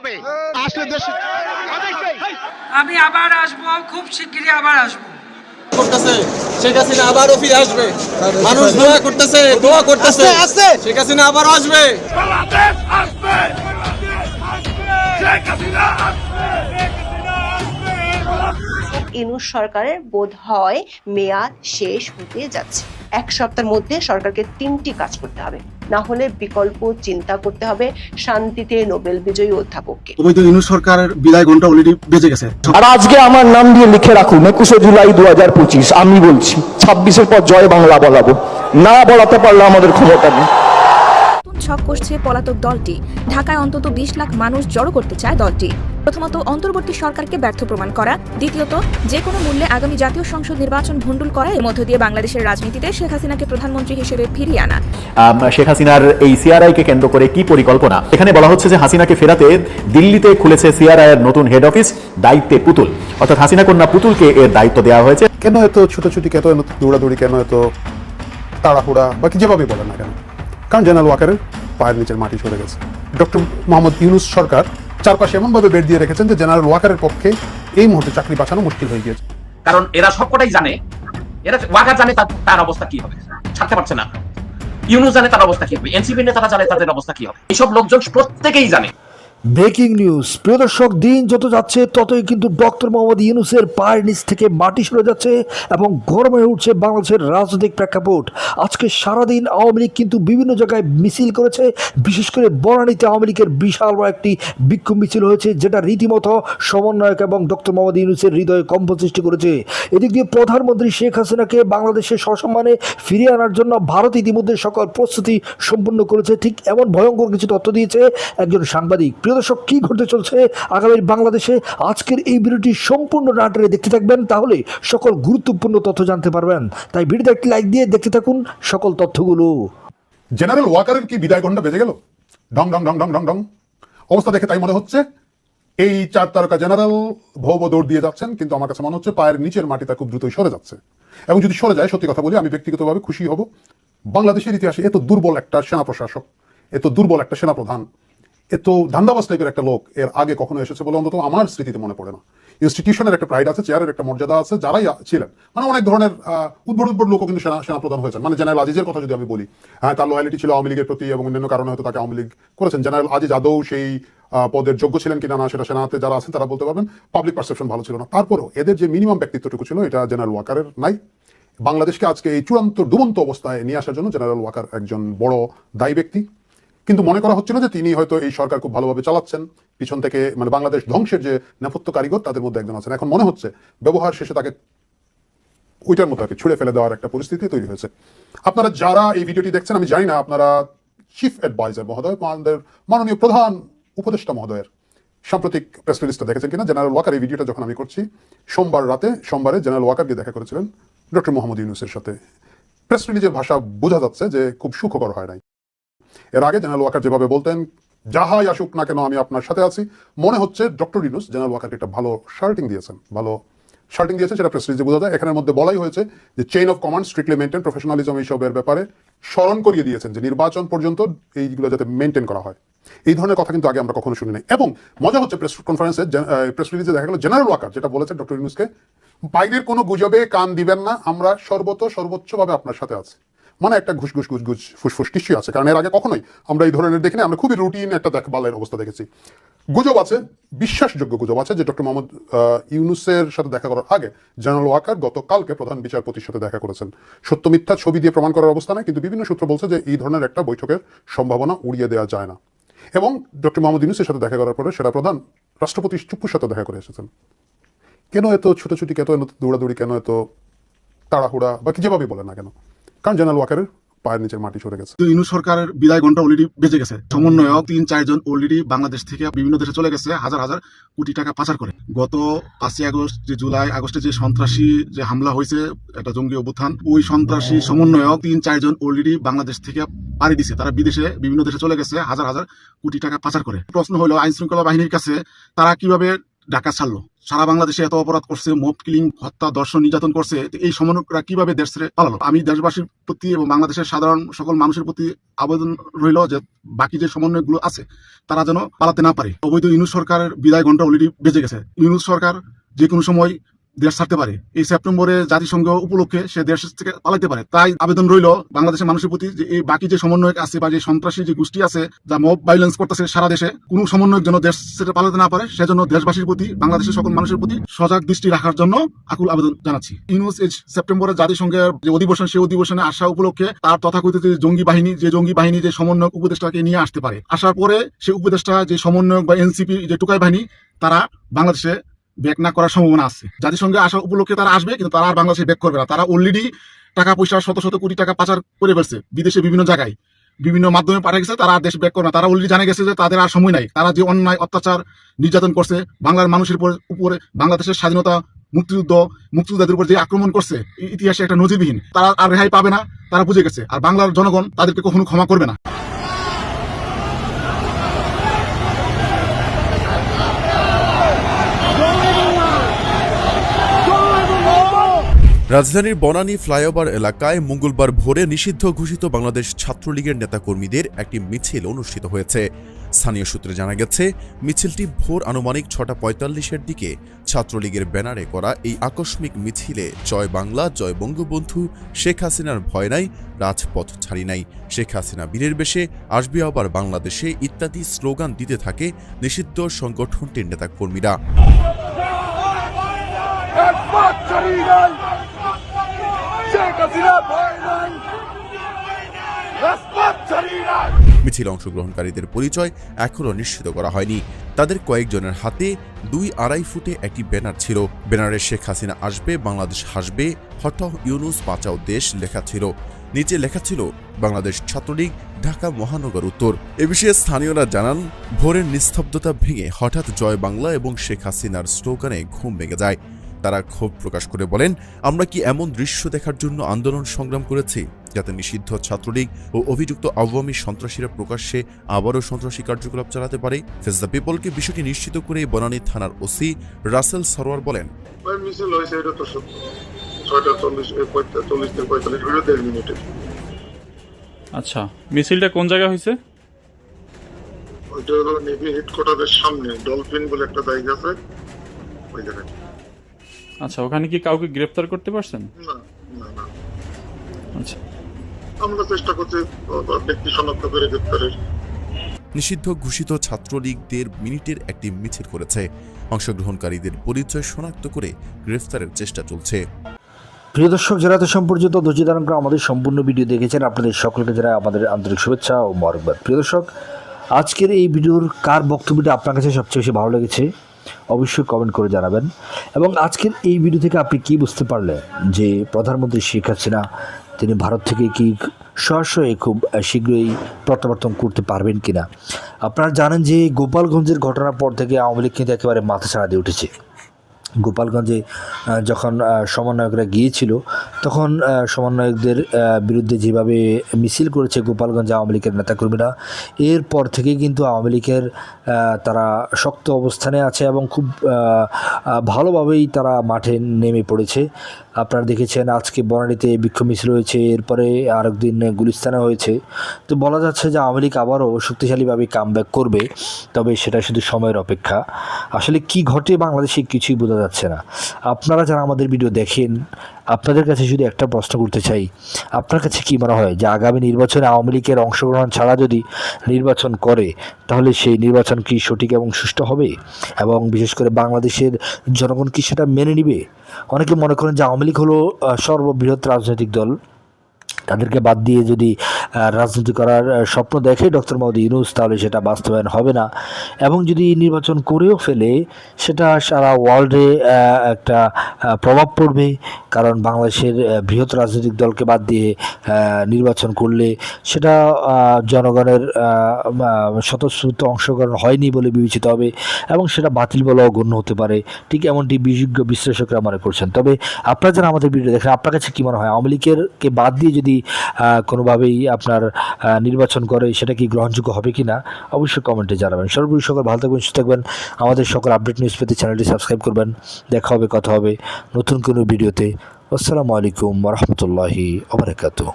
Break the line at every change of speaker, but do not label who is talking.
হবে। আসলে দেশ
আমি আবার আসব খুব শিগগিরই আবার আসব।
করতেছে। শেখ হাসিনা আবারও ফিরে আসবে। মানুষ দোয়া করতেছে দোয়া করতেছে। শেখ হাসিনা আবার আসবে।
ইনুস সরকারের বোধ হয় মেয়াদ শেষ হতে যাচ্ছে। এক সপ্তাহের মধ্যে সরকারকে তিনটি কাজ করতে হবে। না হলে বিকল্প চিন্তা করতে হবে শান্তিতে নোবেল বিজয়ী অধ্যাপককে।
অবৈধ ইনু সরকারের বিদায় ঘণ্টা অলরেডি বেজে গেছে।
আর আজকে আমার নাম দিয়ে লিখে রাখুন একুশে জুলাই দু হাজার পঁচিশ আমি বলছি ছাব্বিশের পর জয় বাংলা বলাবো। না বলাতে পারলে আমাদের ক্ষমতা নেই।
ছক কষছে পলাতক দলটি। ঢাকায় অন্তত বিশ লাখ মানুষ জড়ো করতে চায় দলটি। প্রথমত অন্তর্বর্তী সরকারকে ব্যর্থ প্রমাণ করা। দ্বিতীয়ত যে কোনো মূল্যে আগামী জাতীয় সংসদ নির্বাচন ভণ্ডুল করা এর মধ্য দিয়ে বাংলাদেশের রাজনীতিতে শেখ হাসিনাকে প্রধানমন্ত্রী হিসেবে ফিরিয়ে আনা।
শেখ হাসিনার এই সিআরআই কে কেন্দ্র করে কি পরিকল্পনা? এখানে বলা হচ্ছে যে হাসিনাকে ফেরাতে দিল্লিতে খুলেছে সিআরআই এর নতুন হেড অফিস দায়িত্বে পুতুল। অর্থাৎ হাসিনা কন্যা পুতুলকে এর দায়িত্ব দেওয়া হয়েছে।
কেন এত ছুটোছুটি কেন এত দৌড়াদৌড়ি কেন এত তাড়াহুড়া? বা কি যেভাবে বলেন না কেন? কারণ জেনারেল ওয়াকারের পায়ের নিচের মাটি সরে গেছে। ডক্টর মোহাম্মদ ইউনুস সরকার চারপাশে এমনভাবে বেড দিয়ে রেখেছেন যে জেনারেল ওয়াকারের পক্ষে এই মুহূর্তে চাকরি পাঠানো মুশকিল হয়ে গিয়েছে।
কারণ এরা সবকটাই জানে, এরা ওয়াকার জানে তার অবস্থা কি হবে, ছাড়তে পারছে না। ইউনুস জানে তার অবস্থা কি হবে এনসিপি নেতারা জানে তাদের অবস্থা কি হবে। এইসব লোকজন প্রত্যেকেই জানে।
Breaking news. প্রিয় দর্শক, দিন যত যাচ্ছে, ততই কিন্তু ডক্টর মোহাম্মদ ইউনুসের পায়ের নিচ থেকে মাটি সরে যাচ্ছে এবং গরম উঠছে বাংলাদেশের রাজনৈতিক প্রেক্ষাপট। আজকে সারাদিন আওয়ামী লীগ কিন্তু বিভিন্ন জায়গায় মিছিল করেছে। বিশেষ করে বনানীতে আওয়ামী লীগের বিশাল বড় একটি বিক্ষোভ মিছিল হয়েছে, যেটা রীতিমতো সমন্বয়ক এবং ডক্টর মোহাম্মদ ইউনুসের হৃদয়ে কম্প সৃষ্টি করেছে। এদিক দিয়ে প্রধানমন্ত্রী শেখ হাসিনাকে বাংলাদেশের সসম্মানে ফিরিয়ে আনার জন্য ভারত ইতিমধ্যে সকল প্রস্তুতি সম্পন্ন করেছে। ঠিক এমন ভয়ঙ্কর কিছু তথ্য দিয়েছে একজন সাংবাদিক। প্রিয় দর্শক, কি ঘটতে চলছে আগামীর বাংলাদেশে? আজকের এই ভিডিওটি সম্পূর্ণ নাটরে দেখতে থাকবেন, তাহলে সকল গুরুত্বপূর্ণ তথ্য জানতে পারবেন। তাই ভিডিওতে একটি লাইক দিয়ে দেখতে থাকুন সকল তথ্যগুলো।
জেনারেল ওয়াকারের কি বিদায় ঘণ্টা বেজে গেল? ডং ডং ডং ডং ডং ডং। অবস্থা দেখে তাই মনে হচ্ছে। এই চার তারকা জেনারেল ভৌব দৌড় দিয়ে যাচ্ছেন, কিন্তু আমার কাছে মনে হচ্ছে পায়ের নিচের মাটিটা খুব দ্রুতই সরে যাচ্ছে। এবং যদি সরে যায়, সত্যি কথা বলি, আমি ব্যক্তিগতভাবে খুশি হব। বাংলাদেশের ইতিহাসে এত দুর্বল একটা সেনা প্রশাসক এত দুর্বল একটা সেনাপ্রধান এত ধান্দাবাস টাইপের একটা লোক এর আগে কখনো এসেছে বলে অন্তত আমার স্মৃতিতে মনে পড়ে না। ইনস্টিটিউশনের একটা প্রাইড আছে চেয়ারের একটা মর্যাদা আছে, যারাই ছিলেন। মানে অনেক ধরনের উদ্ভট উদ্ভট লোকও কিন্তু সেনা, সেনাপ্রধান হয়েছেন। মানে জেনারেল আজিজের কথা যদি আমি বলি হ্যাঁ তার লয়ালিটি ছিল আওয়ামী লীগের প্রতি এবং অন্যান্য কারণে হয়তো তাকে আওয়ামী লীগ করেছেন। জেনারেল আজিজ আদৌ সেই পদের যোগ্য ছিলেন কিনা না, সেটা সেনাতে যারা আছেন তারা বলতে পারবেন। পাবলিক পারসেপশন ভালো ছিল না। তারপরেও এদের যে মিনিমাম ব্যক্তিত্বটুকু ছিল, এটা জেনারেল ওয়াকারের নাই। বাংলাদেশকে আজকে এই চূড়ান্ত ডুবন্ত অবস্থায় নিয়ে আসার জন্য জেনারেল ওয়াকার একজন বড় দায়ী ব্যক্তি। কিন্তু মনে করা হচ্ছিল যে তিনি হয়তো এই সরকার খুব ভালোভাবে চালাচ্ছেন। পিছন থেকে মানে বাংলাদেশ ধ্বংসের যে নেপথ্য কারিগর, তাদের মধ্যে একজন আছেন। এখন মনে হচ্ছে ব্যবহার শেষে তাকে ওইটার মতো আর কি ছুড়ে ফেলে দেওয়ার একটা পরিস্থিতি তৈরি হয়েছে। আপনারা যারা এই ভিডিওটি দেখছেন, আমি জানি না, আপনারা চিফ অ্যাডভাইজার মহোদয় আমাদের মাননীয় প্রধান উপদেষ্টা মহোদয়ের সাম্প্রতিক প্রেস রিলিজটা দেখেছেন কিনা? জেনারেল ওয়াকার এই ভিডিওটা যখন আমি করছি, সোমবার রাতে, সোমবারে জেনারেল ওয়াকার গিয়ে দেখা করেছিলেন ডক্টর মোহাম্মদ ইউনুসের সাথে। প্রেস রিলিজের ভাষা বোঝা যাচ্ছে যে খুব সুখকর হয় নাই। এর আগে জেনারেল ওয়াকার যেভাবে বলতেন, যাহাই আসুক না কেন, আমি আপনার সাথে আছি। মনে হচ্ছে ডক্টর ইনুস জেনারেল ওয়াকারকে একটা ভালো শার্টিং দিয়েছেন, ভালো শার্টিং দিয়েছে সেটা প্রেস রিলিজে বোঝা যায়। এখানের মধ্যে বলাই হয়েছে যে chain of command strictly maintain professionalism এইসবের ব্যাপারে স্মরণ করিয়ে দিয়েছেন যে নির্বাচন পর্যন্ত এইগুলো যাতে মেনটেন করা হয়। এই ধরনের কথা কিন্তু আগে আমরা কখনো শুনি নাই এবং মজা হচ্ছে প্রেস কনফারেন্সে প্রেস রিলিজে দেখা গেল জেনারেল ওয়াকার যেটা বলেছেন ডক্টর ইউনুসকে, বাইরের কোনো গুজবে কান দিবেন না, আমরা সর্বত সর্বোচ্চভাবে আপনার সাথে আছি। মানে একটা ঘুষ ঘুষ ঘুষ ঘুষ, ফুসফুস নিশ্চয়ই আছে। কারণ এর আগে কখনোই আমরা এই ধরনের দেখি না আমরা খুবই রুটিন একটা দেখভালের অবস্থা দেখেছি। গুজব আছে, বিশ্বাসযোগ্য গুজব আছে, যে ডক্টর মোহাম্মদ ইউনুসের সাথে দেখা করার আগে জেনারেল ওয়াকার গতকালকে প্রধান বিচারপতির সাথে দেখা করেছেন। সত্য মিথ্যা ছবি দিয়ে প্রমাণ করার অবস্থা নাই, কিন্তু বিভিন্ন সূত্র বলছে যে এই ধরনের একটা বৈঠকের সম্ভাবনা উড়িয়ে দেওয়া যায় না। এবং ডক্টর মোহাম্মদ ইউনুসের সাথে দেখা করার পরে সেটা প্রধান রাষ্ট্রপতি চুপ্পুর সাথে দেখা করে এসেছেন। কেন এত ছুটোছুটি, কেন এত দৌড়াদৌড়ি, কেন এত তাড়াহুড়া, বা কি যেভাবে বলেন না কেন? কারণ জেনারেল ওয়াকারের পায়ের নিচের মাটি সরে গেছে।
ইনু সরকারের বিদায় ঘণ্টা অলরেডি বেজে গেছে। সমন্বয়ক তিন চারজন অলরেডি বাংলাদেশ থেকে বিভিন্ন দেশে চলে গেছে হাজার হাজার কোটি টাকা পাচার করে। গত পাঁচই আগস্ট যে জুলাই আগস্টে যে সন্ত্রাসী যে হামলা হয়েছে একটা জঙ্গি অভ্যুত্থান ওই সন্ত্রাসী সমন্বয়ক তিন চারজন অলরেডি বাংলাদেশ থেকে পাড়ি দিছে। তারা বিদেশে বিভিন্ন দেশে চলে গেছে হাজার হাজার কোটি টাকা পাচার করে। প্রশ্ন হলো আইন শৃঙ্খলা বাহিনীর কাছে তারা কীভাবে ঢাকা ছাড়লো। সারা বাংলাদেশে এত অপরাধ করছে, মব কিলিং, হত্যা দর্শন নির্যাতন করছে এই সমন্বয়করা কীভাবে দেশ পালালো? আমি দেশবাসীর প্রতি এবং বাংলাদেশের সাধারণ সকল মানুষের প্রতি আবেদন রইল যে বাকি যে সমন্বয়গুলো আছে, তারা যেন পালাতে না পারে। অবৈধ ইউনুস সরকারের বিদায় ঘণ্টা অলরেডি বেজে গেছে। ইউনুস সরকার যে কোনো সময় দেশ ছাড়তে পারে। এই সেপ্টেম্বরে জাতিসংঘ উপলক্ষে সে দেশ থেকে পালাতে পারে। তাই আবেদন রইল বাংলাদেশের মানুষের প্রতি যে এই বাকি যে সমন্বয়ক আছে বা যে সন্ত্রাসী যে গোষ্ঠী আছে, যা মব ভাইলেন্স করতেছে সারা দেশে, কোনো সমন্বয়ক যেন দেশ থেকে পালাতে না পারে, সেজন্য দেশবাসীর প্রতি, বাংলাদেশের সকল মানুষের প্রতি সজাগ দৃষ্টি রাখার জন্য আকুল আবেদন জানাচ্ছি। ইউনুস এই সেপ্টেম্বরে জাতিসংঘের যে অধিবেশন, সেই অধিবেশনে আসা উপলক্ষে তার তথাকথিত যে জঙ্গি বাহিনী, যে জঙ্গি বাহিনী যে সমন্বয়ক উপদেষ্টাকে নিয়ে আসতে পারে। আসার পরে সেই উপদেষ্টা, যে সমন্বয়ক বা এনসিপি যে টুকাই বাহিনী, তারা বাংলাদেশে ব্যাক না করার সম্ভাবনা আছে। জাতিসংঘে আসা উপলক্ষে তারা আসবে, কিন্তু তারা আর বাংলাদেশে ব্যাক করবে না। তারা অলরেডি টাকা পয়সা শত শত কোটি টাকা পাচার করে ফেলছে বিদেশে বিভিন্ন জায়গায়। বিভিন্ন মাধ্যমে পাঠা গেছে, তারা আর দেশ ব্যাক করে না। তারা অলরেডি জানা গেছে যে তাদের আর সময় নাই। তারা যে অন্যায়, অত্যাচার, নির্যাতন করছে, বাংলার মানুষের উপর- বাংলাদেশের স্বাধীনতা, মুক্তিযুদ্ধ, মুক্তিযোদ্ধাদের উপর যে আক্রমণ করছে ইতিহাসে একটা নজিরবিহীন। তারা আর রেহাই পাবে না, তারা বুঝে গেছে। আর বাংলার জনগণ তাদেরকে কখনো ক্ষমা করবে না।
রাজধানীর বনানী ফ্লাইওভার এলাকায় মঙ্গলবার ভোরে নিষিদ্ধ ঘোষিত বাংলাদেশ ছাত্রলীগের নেতাকর্মীদের একটি মিছিল অনুষ্ঠিত হয়েছে। স্থানীয় সূত্রে জানা গেছে, মিছিলটি ভোর আনুমানিক ছটা পঁয়তাল্লিশের দিকে ছাত্রলীগের ব্যানারে করা এই আকস্মিক মিছিলে জয় বাংলা, জয় বঙ্গবন্ধু, শেখ হাসিনার ভয় নাই, রাজপথ ছাড়ি নাই। শেখ হাসিনা বীরের বেশে, আসবে আবার বাংলাদেশে ইত্যাদি স্লোগান দিতে থাকে নিষিদ্ধ সংগঠনটির নেতাকর্মীরা। মিছিলে অংশগ্রহণকারীদের পরিচয় এখনও নিশ্চিত করা হয়নি। তাদের কয়েকজনের হাতে দুই আড়াই ফুটে একটি ব্যানার ছিল। ব্যানারে শেখ হাসিনা আসবে, বাংলাদেশ হাসবে হট ইউনুস বাঁচাও দেশ লেখা ছিল। নিচে লেখা ছিল, বাংলাদেশ ছাত্রলীগ, ঢাকা মহানগর উত্তর। এ বিষয়ে স্থানীয়রা জানান, ভোরের নিস্তব্ধতা ভেঙে হঠাৎ জয় বাংলা এবং শেখ হাসিনার স্লোগানে ঘুম ভেঙে যায়। তারা ক্ষোভ প্রকাশ করে বলেন আমরা কি এমন দৃশ্য দেখার জন্য আন্দোলন সংগ্রাম করেছি যাতে নিষিদ্ধ ছাত্রলীগ ও অভিযুক্ত আওয়ামী সন্ত্রাসীরা প্রকাশ্যে আবারও সন্ত্রাসী কার্যকলাপ চালাতে পারে? ফেস দ্য পিপলকে বিষয়টি নিশ্চিত করে বনানী থানার ওসি রাসেল সরোয়ার বলেন
আচ্ছা মিছিলটা কোন জায়গায় হয়েছে?
ওইটা হলো নেভি হেডকোয়ার্টারের সামনে ডলফিন বলে একটা জায়গা আছে ওই জায়গায়।
আচ্ছা ওখানে কি কাউকে গ্রেফতার করতে পারছেন?
না না না।
আচ্ছা।
আমরা চেষ্টা করছি ব্যক্তি শনাক্ত করে গ্রেপ্তারের
নিষিদ্ধ ঘোষিত ছাত্রলীগদের মিনিটের একটি মিছিল করেছে। অংশগ্রহণকারীদের পরিচয় শনাক্ত করে গ্রেফতারের চেষ্টা চলছে।
প্রিয় দর্শক যারা সম্পর্কিত ধৈর্য ধারণ আমাদের সম্পূর্ণ ভিডিও দেখেছেন। আপনাদের সকলকে যারা আমাদের আন্তরিক শুভেচ্ছা ও মরকবাদ প্রিয় দর্শক আজকের এই ভিডিওর কার বক্তব্যটা আপনার কাছে সবচেয়ে বেশি ভালো লেগেছে? অবশ্যই কমেন্ট করে জানাবেন। এবং আজকের এই ভিডিও থেকে আপনি কি বুঝতে পারলেন যে প্রধানমন্ত্রী শেখ হাসিনা, তিনি ভারত থেকে কি সরাসরি খুব শীঘ্রই প্রত্যাবর্তন করতে পারবেন কিনা? আপনারা জানেন যে গোপালগঞ্জের ঘটনার পর থেকে আওয়ামী লীগ কিন্তু একেবারে মাথা ছাড়া দিয়ে উঠেছে। গোপালগঞ্জে যখন সমন্বয়করা গিয়েছিল, তখন সমন্বয়কদের বিরুদ্ধে যেভাবে মিছিল করেছে গোপালগঞ্জ আওয়ামী লীগের নেতাকর্মীরা, এরপর থেকেই কিন্তু আওয়ামী লীগের তারা শক্ত অবস্থানে আছে এবং খুব ভালোভাবেই তারা মাঠে নেমে পড়েছে। আপনারা দেখেছেন আজকে বনানীতে বিক্ষোভ মিছিল হয়েছে, এরপরে আরেকদিন গুলিস্তানে হয়েছে। তো বলা যাচ্ছে যে আওয়ামী লীগ আবারও শক্তিশালীভাবে কামব্যাক করবে, তবে সেটা শুধু সময়ের অপেক্ষা। আসলে কি ঘটে বাংলাদেশে কিছুই বোঝা যাচ্ছে না। আপনারা যারা আমাদের ভিডিও দেখেন, আপনাদের কাছে শুধু একটা প্রশ্ন করতে চাই, আপনার কাছে কি মনে হয় যে আগামী নির্বাচনে আওয়ামী লীগের অংশগ্রহণ ছাড়া যদি নির্বাচন করে, তাহলে সেই নির্বাচন কি সঠিক এবং সুষ্ঠু হবে? এবং বিশেষ করে বাংলাদেশের জনগণ কি সেটা মেনে নিবে? অনেকে মনে করেন যে আওয়ামী লীগ হলো সর্ববৃহৎ রাজনৈতিক দল। তাদেরকে বাদ দিয়ে যদি রাজনীতি করার স্বপ্ন দেখে ডক্টর মোহাম্মদ ইউনুস, তাহলে সেটা বাস্তবায়ন হবে না। এবং যদি নির্বাচন করেও ফেলে, সেটা সারা ওয়ার্ল্ডে একটা প্রভাব পড়বে। কারণ বাংলাদেশের বৃহৎ রাজনৈতিক দলকে বাদ দিয়ে নির্বাচন করলে সেটা জনগণের স্বতঃস্ফূর্ত অংশগ্রহণ হয়নি বলে বিবেচিত হবে এবং সেটা বাতিল বলেও গণ্য হতে পারে। ঠিক এমনটি বিশেষজ্ঞ বিশ্লেষকরা মনে করছেন। তবে আপনারা যারা আমাদের ভিডিও দেখেন, আপনার কাছে কী মনে হয়? আওয়ামী লীগের কে বাদ দিয়ে যদি কোনোভাবেই আপনার নির্বাচন করে সেটা কি গ্রহণযোগ্য হবে কি না অবশ্যই কমেন্টে জানাবেন। সর্বোপরি সকল ভালো থাকবেন, সুস্থ থাকবেন। আমাদের সকল আপডেট নিউজ পেতে চ্যানেলটি সাবস্ক্রাইব করবেন। দেখা হবে, কথা হবে নতুন কোনো ভিডিওতে আসসালামু আলাইকুম রহমতুল্লাহি ওবরাকাতু